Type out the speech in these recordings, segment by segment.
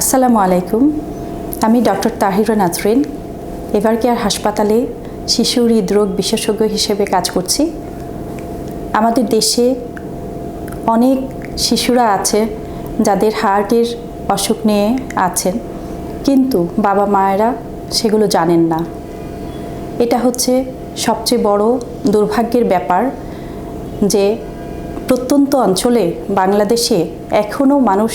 আসসালামু আলাইকুম। আমি ডক্টর তাহিরা নাজরিন। এবার কেয়ার হাসপাতালে শিশু হৃদরোগ বিশেষজ্ঞ হিসেবে কাজ করছি। আমাদের দেশে অনেক শিশুরা আছে যাদের হার্টের অসুখ নিয়ে আছেন। কিন্তু বাবা মায়েরা সেগুলো জানেন না। এটা হচ্ছে সবচেয়ে বড় দুর্ভাগ্যের ব্যাপার যে প্রত্যন্ত অঞ্চলে বাংলাদেশে এখনও মানুষ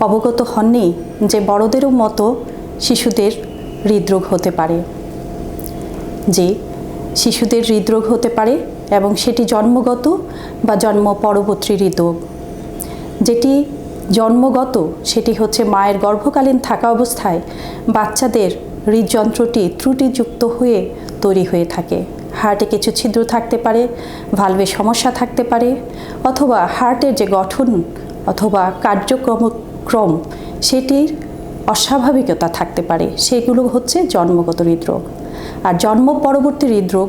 অবগত হননি যে বড়দেরও মতো শিশুদের হৃদরোগ হতে পারে। যে শিশুদের হৃদরোগ হতে পারে এবং সেটি জন্মগত বা জন্ম পরবর্তী হৃদরোগ। যেটি জন্মগত, সেটি হচ্ছে মায়ের গর্ভকালীন থাকা অবস্থায় বাচ্চাদের হৃদযন্ত্রটি ত্রুটিযুক্ত হয়ে তৈরি হয়ে থাকে। হার্টে কিছু ছিদ্র থাকতে পারে ভালভে সমস্যা থাকতে পারে, অথবা হার্টের যে গঠন অথবা কার্যক্রম ক্রম সেটির অস্বাভাবিকতা থাকতে পারে। সেগুলো হচ্ছে জন্মগত হৃদরোগ। আর জন্ম পরবর্তী হৃদরোগ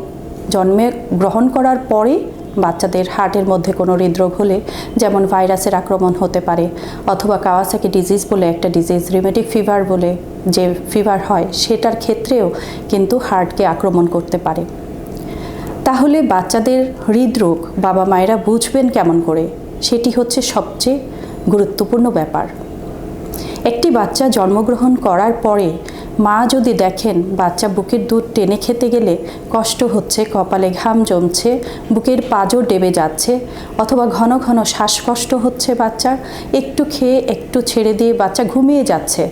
জন্মে গ্রহণ করার পরে বাচ্চাদের হার্টের মধ্যে কোনো হৃদরোগ হলে যেমন ভাইরাসের আক্রমণ হতে পারে অথবা কাওয়াসাকি ডিজিজ বলে একটা ডিজিজ রিমেটিক ফিভার বলে যে ফিভার হয়, সেটার ক্ষেত্রেও কিন্তু হার্টকে আক্রমণ করতে পারে। তাহলে বাচ্চাদের হৃদরোগ বাবা মায়েরা বুঝবেন কেমন করে? সেটি হচ্ছে সবচেয়ে গুরুত্বপূর্ণ ব্যাপার। একটি বাচ্চা জন্মগ্রহণ করার পরে মা যদি দেখেন বাচ্চা বুকের দুধ টেনে খেতে গেলে কষ্ট হচ্ছে, কপালে ঘাম জমছে, বুকের পাজর ডেবে যাচ্ছে অথবা ঘন ঘন শ্বাসকষ্ট হচ্ছে বাচ্চার, একটু খেয়ে একটু ছেড়ে দিয়ে বাচ্চা ঘুমিয়ে যাচ্ছে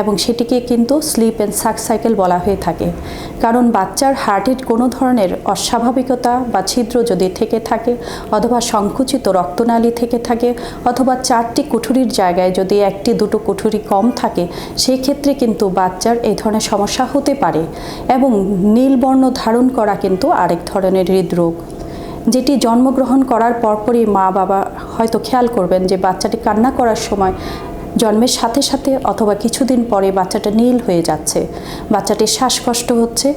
এবং সেটিকে কিন্তু স্লিপ অ্যান্ড সাক সাইকেল বলা হয়ে থাকে। কারণ বাচ্চার হার্টের কোনো ধরনের অস্বাভাবিকতা বা ছিদ্র যদি থেকে থাকে অথবা সংকুচিত রক্তনালী থেকে থাকে অথবা চারটি কুঠুরির জায়গায় যদি একটি দুটো কুঠুরি কম থাকে সেই ক্ষেত্রে কিন্তু বাচ্চার এই ধরনের সমস্যা হতে পারে এবং নীলবর্ণ ধারণ করা কিন্তু আরেক ধরনের হৃদরোগ, যেটি জন্মগ্রহণ করার পরপরই মা বাবা হয়তো খেয়াল করবেন যে বাচ্চাটি কান্না করার সময় জন্মের সাথে সাথে অথবা কিছুদিন পরে বাচ্চাটা নীল হয়ে যাচ্ছে, বাচ্চাটির শ্বাসকষ্ট হচ্ছে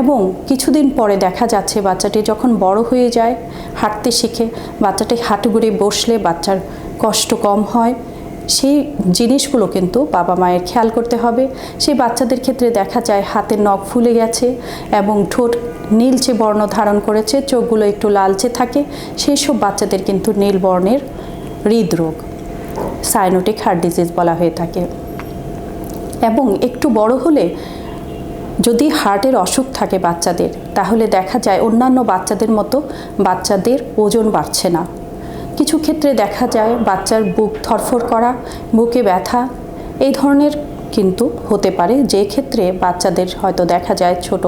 এবং কিছুদিন পরে দেখা যাচ্ছে বাচ্চাটি যখন বড় হয়ে যায়, হাঁটতে শিখে, বাচ্চাটি হাঁটু গড়ে বসলে বাচ্চার কষ্ট কম হয়। সেই জিনিসগুলো কিন্তু বাবা মায়ের খেয়াল করতে হবে। সেই বাচ্চাদের ক্ষেত্রে দেখা যায় হাতের নখ ফুলে গেছে এবং ঠোঁট নীলচে বর্ণ ধারণ করেছে, চোখগুলো একটু লালচে থাকে। সেই সব বাচ্চাদের কিন্তু নীল বর্ণের হৃদরোগ, সাইনোটিক হার্ট ডিজিজ বলা হয়ে থাকে। এবং একটু বড় হলে যদি হার্টের অসুখ থাকে বাচ্চাদের, তাহলে দেখা যায় অন্যান্য বাচ্চাদের মতো বাচ্চাদের ওজন বাড়ছে না। কিছু ক্ষেত্রে দেখা যায় বাচ্চার বুক থরফর করা, বুকে ব্যথা, এই ধরনের কিন্তু হতে পারে। যে ক্ষেত্রে বাচ্চাদের হয়তো দেখা যায় ছোট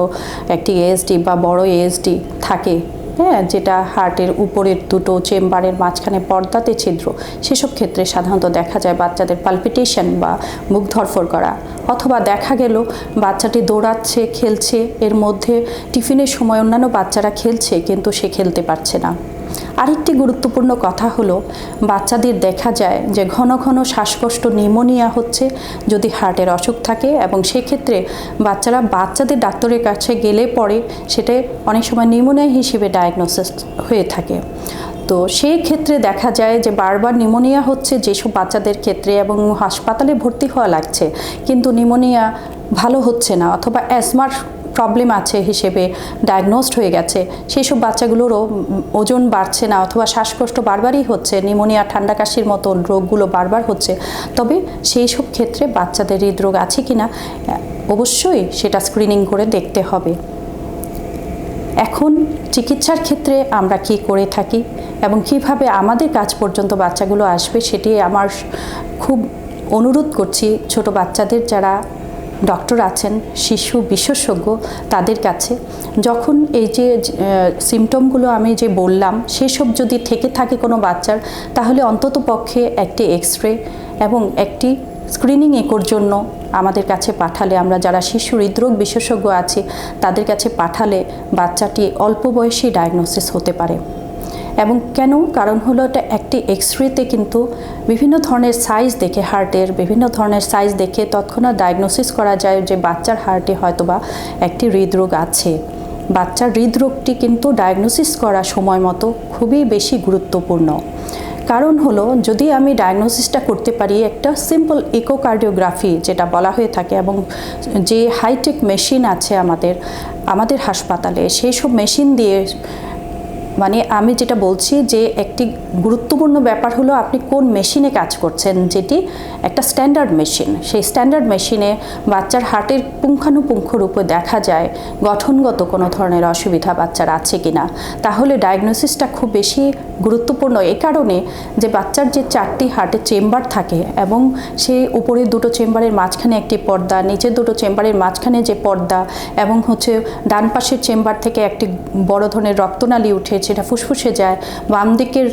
একটি এএসডি বা বড় এএসডি থাকে হ্যাঁ যেটা হার্টের উপরের দুটো চেম্বারের মাঝখানে পর্দাতে ছিদ্র, সেসব ক্ষেত্রে সাধারণত দেখা যায় বাচ্চাদের পালপিটেশন বা মুখ ধরফর করা। অথবা দেখা গেল বাচ্চাটি দৌড়াচ্ছে, খেলছে, এর মধ্যে টিফিনের সময় অন্যান্য বাচ্চারা খেলছে, কিন্তু সে খেলতে পারছে না। আরেকটি গুরুত্বপূর্ণ কথা হলো, বাচ্চাদের দেখা যায় যে ঘন ঘন শ্বাসকষ্ট, নিউমোনিয়া হচ্ছে যদি হার্টের অসুখ থাকে এবং সেক্ষেত্রে বাচ্চারা বাচ্চাদের ডাক্তারের কাছে গেলে পরে সেটা অনেক সময় নিউমোনিয়া হিসেবে ডায়াগনোসিস হয়ে থাকে। তো সেই ক্ষেত্রে দেখা যায় যে বারবার নিউমোনিয়া হচ্ছে যেসব বাচ্চাদের ক্ষেত্রে এবং হাসপাতালে ভর্তি হওয়া লাগছে। কিন্তু নিউমোনিয়া ভালো হচ্ছে না অথবা অ্যাজমার প্রবলেম আছে হিসেবে ডায়াগনোসড হয়ে গেছে। সেই সব বাচ্চাগুলোরও ওজন বাড়ছে না অথবা শ্বাসকষ্ট বারবারই হচ্ছে নিমোনিয়া ঠান্ডা কাশির মতো রোগগুলো বারবার হচ্ছে। তবে সেই সব ক্ষেত্রে বাচ্চাদের হৃদরোগ আছে কি না অবশ্যই সেটা স্ক্রিনিং করে দেখতে হবে। এখন চিকিৎসার ক্ষেত্রে আমরা কি করে থাকি এবং কীভাবে আমাদের কাজ পর্যন্ত বাচ্চাগুলো আসবে, সেটি আমার খুব অনুরোধ করছি ছোট বাচ্চাদের যারা ডক্টর আছেন, শিশু বিশেষজ্ঞ তাদের কাছে। যখন এই যে সিমটমগুলো আমি যে বললাম, সেসব যদি থেকে থাকে কোনো বাচ্চার, তাহলে অন্তত পক্ষে একটি এক্স রে এবং একটি স্ক্রিনিং একর জন্য আমাদের কাছে পাঠালে, আমরা যারা শিশু হৃদরোগ বিশেষজ্ঞ আছি, তাদের কাছে পাঠালে বাচ্চাটি অল্প বয়সী ডায়াগনোসিস হতে পারে। এবং কেন? কারণ হলো এটা একটি এক্স রেতে কিন্তু বিভিন্ন ধরনের সাইজ দেখে হার্টের বিভিন্ন ধরনের সাইজ দেখে তৎক্ষণাৎ ডায়াগনোসিস করা যায় যে বাচ্চার হার্টে হয়তোবা একটি হৃদরোগ আছে। বাচ্চার হৃদরোগটি কিন্তু ডায়াগনোসিস করা সময় মতো খুবই বেশি গুরুত্বপূর্ণ। কারণ হলো, যদি আমি ডায়াগনোসিসটা করতে পারি, একটা সিম্পল ইকোকার্ডিওগ্রাফি যেটা বলা হয়ে থাকে এবং যে হাইটেক মেশিন আছে আমাদের আমাদের হাসপাতালে, সেই সব মেশিন দিয়ে মানে আমি যেটা বলছি যে একটি গুরুত্বপূর্ণ ব্যাপার হলো আপনি কোন মেশিনে কাজ করছেন, যেটি একটা স্ট্যান্ডার্ড মেশিন। সেই স্ট্যান্ডার্ড মেশিনে বাচ্চার হার্টের পুঙ্খানুপুঙ্খ রূপে দেখা যায় গঠনগত কোনো ধরনের অসুবিধা বাচ্চার আছে কি না তাহলে ডায়াগনোসিসটা খুব বেশি গুরুত্বপূর্ণ এই কারণে যে বাচ্চার যে চারটি হার্টের চেম্বার থাকে এবং সেই উপরে দুটো চেম্বারের মাঝখানে একটি পর্দা, নিচের দুটো চেম্বারের মাঝখানে যে পর্দা এবং হচ্ছে ডান পাশের চেম্বার থেকে একটি বড় ধরনের রক্তনালী উঠে সেটা ফুসফুসে যায় বাম দিকের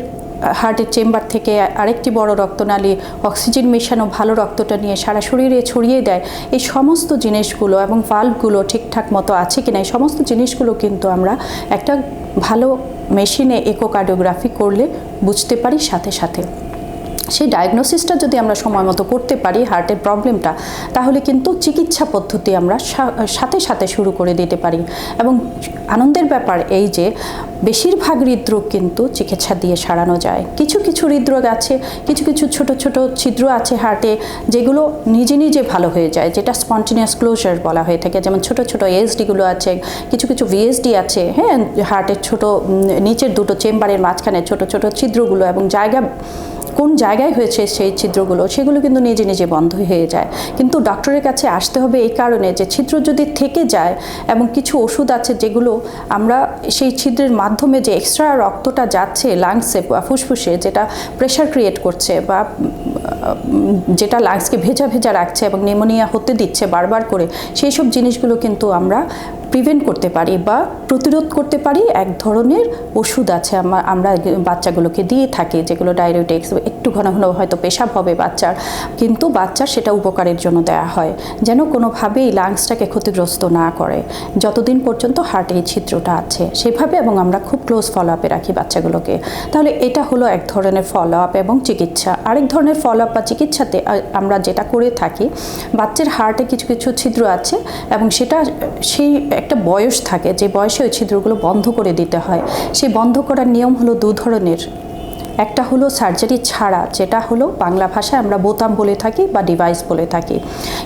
হার্টের চেম্বার থেকে আরেকটি বড় রক্তনালী, অক্সিজেন মেশানো ভালো রক্তটা নিয়ে সারা শরীরে ছড়িয়ে দেয়। এই সমস্ত জিনিসগুলো এবং ভাল্বগুলো ঠিকঠাক মতো আছে কি না এই সমস্ত জিনিসগুলো কিন্তু আমরা একটা ভালো মেশিনে একোকার্ডিওগ্রাফি করলে বুঝতে পারি সাথে সাথে। সেই ডায়াগনোসিসটা যদি আমরা সময় মতো করতে পারি হার্টের প্রবলেমটা তাহলে কিন্তু চিকিৎসা পদ্ধতি আমরা সাথে সাথে শুরু করে দিতে পারি। এবং আনন্দের ব্যাপার এই যে, বেশিরভাগ হৃদরোগ কিন্তু চিকিৎসা দিয়ে সারানো যায়। কিছু কিছু হৃদরোগ আছে, কিছু কিছু ছোট ছোট ছিদ্র আছে হার্টে যেগুলো নিজে নিজে ভালো হয়ে যায়, যেটা স্পন্টিনিয়াস ক্লোজার বলা হয়ে থাকে। যেমন ছোট ছোট এসডিগুলো আছে, কিছু কিছু ভিএসডি আছে হ্যাঁ হার্টের ছোট নিচের দুটো চেম্বারের মাঝখানে ছোট ছোট ছিদ্রগুলো এবং জায়গা কোন জায়গায় হয়েছে সেই ছিদ্রগুলো, সেগুলো কিন্তু নিজে নিজে বন্ধ হয়ে যায়। কিন্তু ডক্টরের কাছে আসতে হবে এই কারণে যে ছিদ্র যদি থেকে যায় এবং কিছু ওষুধ আছে যেগুলো আমরা সেই ছিদ্রের মাধ্যমে যে এক্সট্রা রক্তটা যাচ্ছে লাংসে বা ফুসফুসে, যেটা প্রেশার ক্রিয়েট করছে বা, যেটা লাংসকে ভেজা ভেজা রাখছে এবং নিমোনিয়া হতে দিচ্ছে বারবার করে, সেই সব জিনিসগুলো কিন্তু আমরা প্রিভেন্ট করতে পারি বা প্রতিরোধ করতে পারি, এক ধরনের ওষুধ আছে আমরা বাচ্চাগুলোকে দিয়ে থাকি, যেগুলো ডায়রিটিক্স একটু ঘন ঘন হয়তো পেশাব হবে বাচ্চার, কিন্তু বাচ্চার সেটা উপকারের জন্য দেয়া হয়। যেন কোনোভাবেই লাংসটাকে ক্ষতিগ্রস্ত না করে। যতদিন পর্যন্ত হার্টে এই ছিদ্রটা আছে, সেভাবে এবং আমরা খুব ক্লোজ ফলো আপে রাখি বাচ্চাগুলোকে। তাহলে এটা হলো এক ধরনের ফলো আপ এবং চিকিৎসা। আরেক ধরনের ফলো আপ বা চিকিৎসাতে আমরা যেটা করে থাকি, বাচ্চার হার্টে কিছু কিছু ছিদ্র আছে এবং সেটা, সেই একটা বয়স থাকে, যে বয়সে ওই ছিদ্রগুলো বন্ধ করে দিতে হয়। সেই বন্ধ করার নিয়ম হলো দু ধরনের। একটা হলো সার্জারি ছাড়া, যেটা হলো বাংলা ভাষায় আমরা বোতাম বলে থাকি বা ডিভাইস বলে থাকি।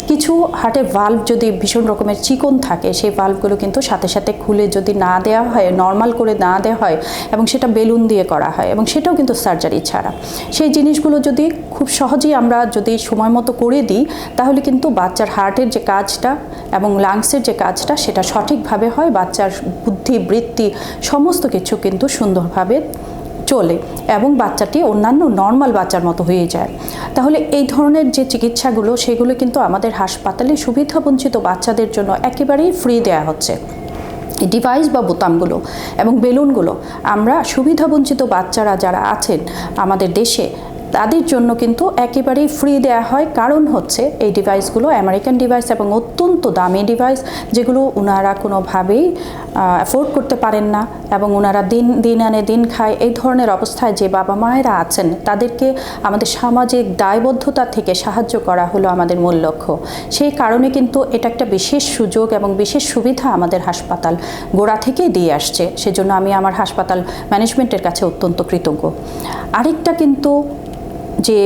কিছু হার্টে ভাল্ভ যদি ভীষণ রকমের চিকন থাকে, সেই ভাল্ভগুলো কিন্তু সাথে সাথে খুলে যদি না দেওয়া হয় নর্মাল করে না দেওয়া হয় এবং সেটা বেলুন দিয়ে করা হয় এবং সেটাও কিন্তু সার্জারি ছাড়া। সেই জিনিসগুলো যদি খুব সহজেই আমরা যদি সময় মতো করে দিই, তাহলে কিন্তু বাচ্চার হার্টের যে কাজটা এবং লাংসের যে কাজটা, সেটা সঠিকভাবে হয়। বাচ্চার বুদ্ধি, বৃত্তি, সমস্ত কিছু কিন্তু সুন্দরভাবে চলে এবং বাচ্চাটি অন্যান্য নর্মাল বাচ্চার মতো হয়ে যায়। তাহলে এই ধরনের যে চিকিৎসাগুলো, সেগুলো কিন্তু আমাদের হাসপাতালে সুবিধাবঞ্চিত বাচ্চাদের জন্য একেবারেই ফ্রি দেয়া হচ্ছে। ডিভাইস বা বোতামগুলো এবং বেলুনগুলো, আমরা সুবিধাবঞ্চিত বাচ্চারা যারা আছেন আমাদের দেশে তাদের জন্য কিন্তু একেবারেই ফ্রি দেওয়া হয়। কারণ হচ্ছে এই ডিভাইসগুলো আমেরিকান ডিভাইস এবং অত্যন্ত দামি ডিভাইস যেগুলো ওনারা কোনোভাবেই অ্যাফোর্ড করতে পারেন না এবং ওনারা দিন দিন আনে, দিন খায়। এই ধরনের অবস্থায় যে বাবা মায়েরা আছেন, তাদেরকে আমাদের সামাজিক দায়বদ্ধতা থেকে সাহায্য করা হলো আমাদের মূল লক্ষ্য। সেই কারণে কিন্তু এটা একটা বিশেষ সুযোগ এবং বিশেষ সুবিধা আমাদের হাসপাতাল গোড়া থেকেই দিয়ে আসছে। সেজন্য আমি আমার হাসপাতাল ম্যানেজমেন্টের কাছে অত্যন্ত কৃতজ্ঞ। আরেকটা কিন্তু যে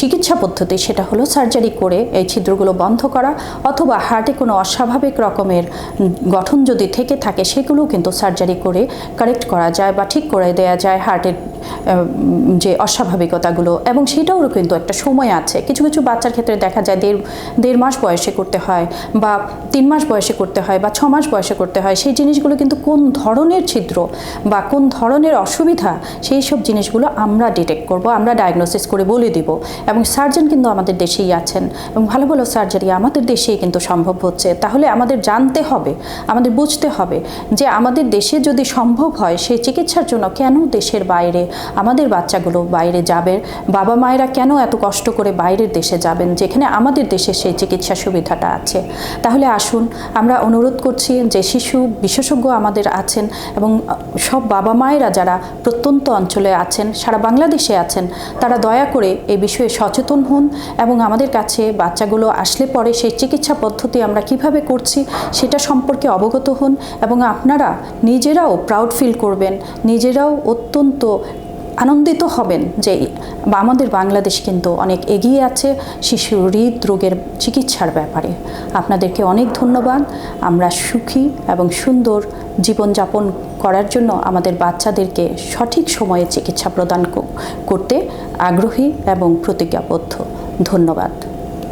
চিকিৎসা পদ্ধতি, সেটা হলো সার্জারি করে এই ছিদ্রগুলো বন্ধ করা অথবা হার্টে কোনো অস্বাভাবিক রকমের গঠন যদি থেকে থাকে, সেগুলোও কিন্তু সার্জারি করে কারেক্ট করা যায় বা ঠিক করে দেয়া যায় হার্টের যে অস্বাভাবিকতাগুলো, এবং সেটাও কিন্তু একটা সময় আছে। কিছু কিছু বাচ্চার ক্ষেত্রে দেখা যায় দেড় দেড় মাস বয়সে করতে হয়, বা তিন মাস বয়সে করতে হয়, বা ছ মাস বয়সে করতে হয়, সেই জিনিসগুলো কিন্তু কোন ধরনের ছিদ্র বা কোন ধরনের অসুবিধা, সেই সব জিনিসগুলো আমরা ডিটেক্ট করব, আমরা ডায়াগনোসিস করে বলে দিব। এবং সার্জন কিন্তু আমাদের দেশেই আছেন, এবং ভালো ভালো সার্জারি আমাদের দেশেই কিন্তু সম্ভব হচ্ছে। তাহলে আমাদের জানতে হবে, আমাদের বুঝতে হবে যে আমাদের দেশে যদি সম্ভব হয়, সেই চিকিৎসার জন্য কেন দেশের বাইরে আমাদের বাচ্চাগুলো বাইরে যাবে। বাবা মায়েরা কেন এত কষ্ট করে বাইরের দেশে যাবেন? যেখানে আমাদের দেশে সেই চিকিৎসা সুবিধাটা আছে। তাহলে আসুন, আমরা অনুরোধ করছি যে শিশু বিশেষজ্ঞ আমাদের আছেন এবং সব বাবা মায়েরা যারা প্রত্যন্ত অঞ্চলে আছেন, সারা বাংলাদেশে আছেন, তারা দয়া করে এই বিষয়ে সচেতন হন এবং আমাদের কাছে বাচ্চাগুলো আসলে পরে সেই চিকিৎসা পদ্ধতি আমরা কীভাবে করছি সেটা সম্পর্কে অবগত হন এবং আপনারা নিজেরাও প্রাউড ফিল করবেন। নিজেরাও অত্যন্ত আনন্দিত হবেন যে আমাদের বাংলাদেশ কিন্তু অনেক এগিয়ে আছে শিশু হৃদরোগের চিকিৎসার ব্যাপারে। আপনাদেরকে অনেক ধন্যবাদ। আমরা সুখী এবং সুন্দর জীবনযাপন করার জন্য আমাদের বাচ্চাদেরকে সঠিক সময়ে চিকিৎসা প্রদান করতে আগ্রহী এবং প্রতিজ্ঞাবদ্ধ। ধন্যবাদ।